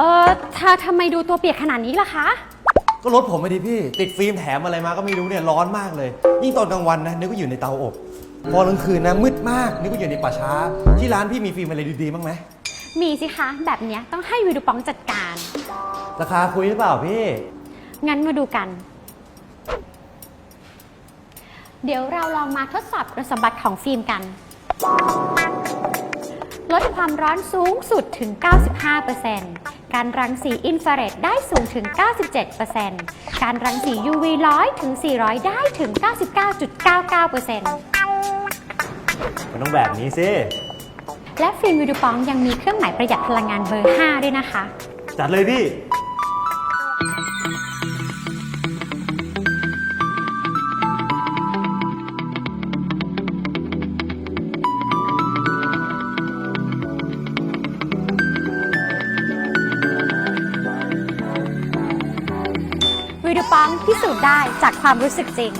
อทำไมดูตัวเปียกขนาดนี้ล่ะคะ ก็รถผมไม่ดีพี่ ติดฟิล์มแถมอะไรมาก็ไม่รู้เนี่ยร้อนมากเลย ยิ่งตอนกลางวันนะนึกว่าอยู่ในเตาอบ พอกลางคืนนะมืดมากนึกว่าอยู่ในป่าช้า ที่ร้านพี่มีฟิล์มอะไรดีๆบ้างไหมมีสิคะ แบบเนี้ยต้องให้วิดูปองจัดการ ราคาคุยหรือเปล่าพี่ งั้นมาดูกัน เดี๋ยวเราลองมาทดสอบคุณสมบัติของฟิล์มกัน ลดความร้อนสูงสุดถึง 95% การรังสีอินฟราเรดได้สูงถึง 97%การรังสี UV 100 ถึง 400 ได้ถึง 99.99%มันต้องแบบนี้สิ และฟิล์มวิดูปองยังมีเครื่องหมายประหยัดพลังงานเบอร์ 5 ด้วยนะคะ จัดเลยพี่ วิดูปังพิสูจน์ได้จากความรู้สึกจริง